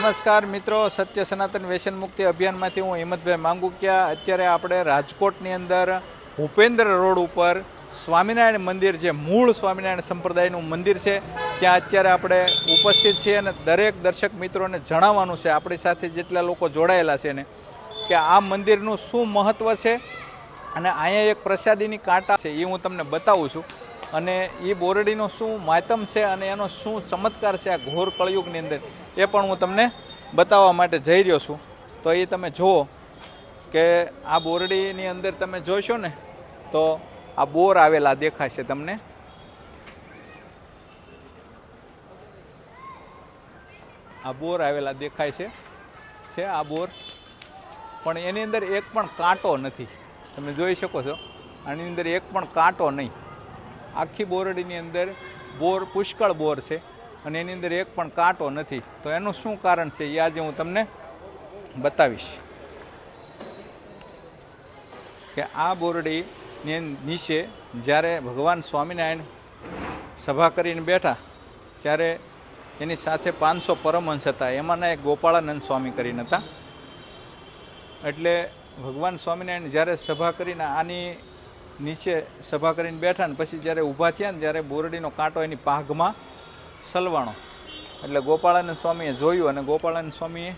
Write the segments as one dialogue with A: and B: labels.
A: નમસ્કાર મિત્રો, સત્ય સનાતન વ્યસન મુક્તિ અભિયાનમાંથી હું હિંમતભાઈ માંગુકિયા. અત્યારે આપણે રાજકોટની અંદર ભૂપેન્દ્ર રોડ ઉપર સ્વામિનારાયણ મંદિર જે મૂળ સ્વામિનારાયણ સંપ્રદાયનું મંદિર છે, ત્યાં અત્યારે આપણે ઉપસ્થિત છીએ અને દરેક દર્શક મિત્રોને જણાવવાનું છે, આપણી સાથે જેટલા લોકો જોડાયેલા છે ને કે આ મંદિરનું શું મહત્ત્વ છે અને અહીંયા એક પ્રસાદીની કાંટા છે, એ હું તમને બતાવું છું. અને એ બોરડીનો શું માતમ છે અને એનો શું ચમત્કાર છે આ ઘોર કળયુગની અંદર, એ પણ હું તમને બતાવવા માટે જઈ રહ્યો છું. તો એ તમે જુઓ કે આ બોરડીની અંદર તમે જોશો ને, તો આ બોર આવેલા દેખાશે તમને. આ બોર આવેલા દેખાય છે છે આ બોર. પણ એની અંદર એક પણ કાંટો નથી. તમે જોઈ શકો છો. આની અંદર એક પણ કાંટો નહીં. આખી બોરડીની અંદર બોર, પુષ્કળ બોર છે અને એની અંદર એક પણ કાંટો નથી. તો એનું શું કારણ છે? એ આજે હું તમને બતાવીશ. કે આ બોરડીની નીચે જ્યારે ભગવાન સ્વામિનારાયણ સભા કરીને બેઠા, ત્યારે એની સાથે પાંચસો પરમહંસ હતા. એમાંના એક ગોપાળાનંદ સ્વામી કરીને હતા. એટલે ભગવાન સ્વામિનારાયણ જ્યારે સભા કરીને આની નીચે સભા કરીને બેઠા ને પછી જ્યારે ઊભા થયા ને ત્યારે બોરડીનો કાંટો એની પાઘમાં સલવાણો. એટલે ગોપાળાનંદ સ્વામીએ જોયું અને ગોપાળાનંદ સ્વામીએ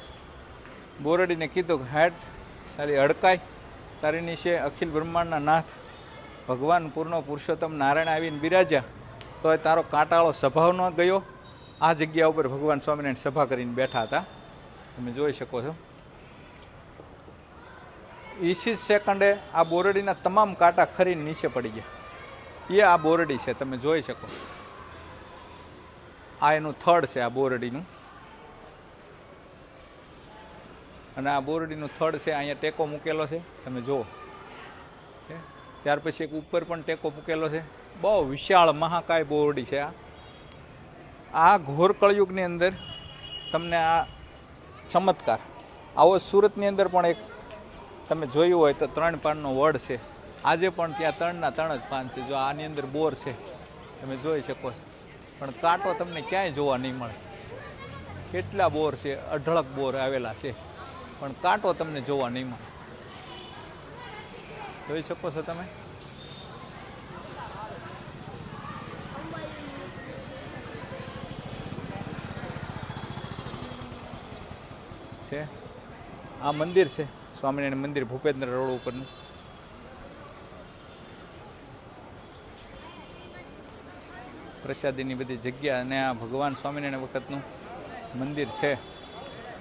A: બોરડીને કીધું કે, હેડ સારી અડકાય તારી નીચે અખિલ બ્રહ્માંડના નાથ ભગવાન પૂર્ણ પુરુષોત્તમ નારાયણ આવીને બિરાજ્યા. તો એ તારો કાંટાળો સ્વભાવ ન ગયો. આ જગ્યા ઉપર ભગવાન સ્વામિનારાયણ સભા કરીને બેઠા હતા. તમે જોઈ શકો છો. ઈસી સેકન્ડે આ બોરડીના તમામ કાંટા ખરીને નીચે પડી ગયા. એ આ બોરડી છે, તમે જોઈ શકો. આ એનું થડ છે, આ બોરડીનું. અને આ બોરડીનું થડ છે, અહીંયા ટેકો મૂકેલો છે, તમે જુઓ. ત્યાર પછી એક ઉપર પણ ટેકો મૂકેલો છે. બહુ વિશાળ મહાકાય બોરડી છે આ. આ ઘોર કળયુગની અંદર તમને આ ચમત્કાર. આવો સુરતની અંદર પણ એક તમે જોયું હોય તો ત્રણ પાનનો વડ છે. આજે પણ ત્યાં ત્રણના ત્રણ જ પાન છે. જો આની અંદર બોર છે, તમે જોઈ શકો છો. પણ કાંટો તમને ક્યાંય જોવા નહીં મળે. કેટલા બોર છે, અઢળક બોર આવેલા છે. પણ કાંટો તમને જોવા નહીં મળે. જોઈ શકો છો તમે? છે? આ મંદિર છે. સ્વામિનારાયણ મંદિર ભૂપેન્દ્ર રોડ ઉપરનું. પ્રસાદીની બધી જગ્યા અને આ ભગવાન સ્વામિનારાયણ વખતનું મંદિર છે.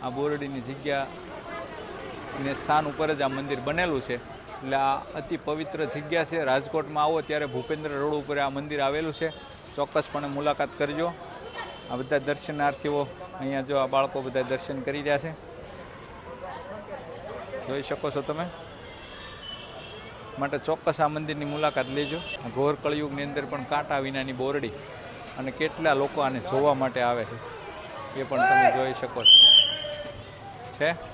A: આ બોરડીની જગ્યા ને સ્થાન ઉપર જ આ મંદિર બનેલું છે. એટલે આ અતિ પવિત્ર જગ્યા છે. રાજકોટમાં આવો ત્યારે ભૂપેન્દ્ર રોડ ઉપર આ મંદિર આવેલું છે. ચોક્કસપણે મુલાકાત કરજો. આ બધા દર્શનાર્થીઓ અહીંયા જો આ બાળકો બધા દર્શન કરી રહ્યા છે. જોઈ શકો છો તમે. માટે ચોક્કસ આ મંદિરની મુલાકાત લેજો. ઘોર કળયુગની અંદર પણ કાંટા વિનાની બોરડી અને કેટલા લોકો આને જોવા માટે આવે છે એ પણ તમે જોઈ શકો છો. છે?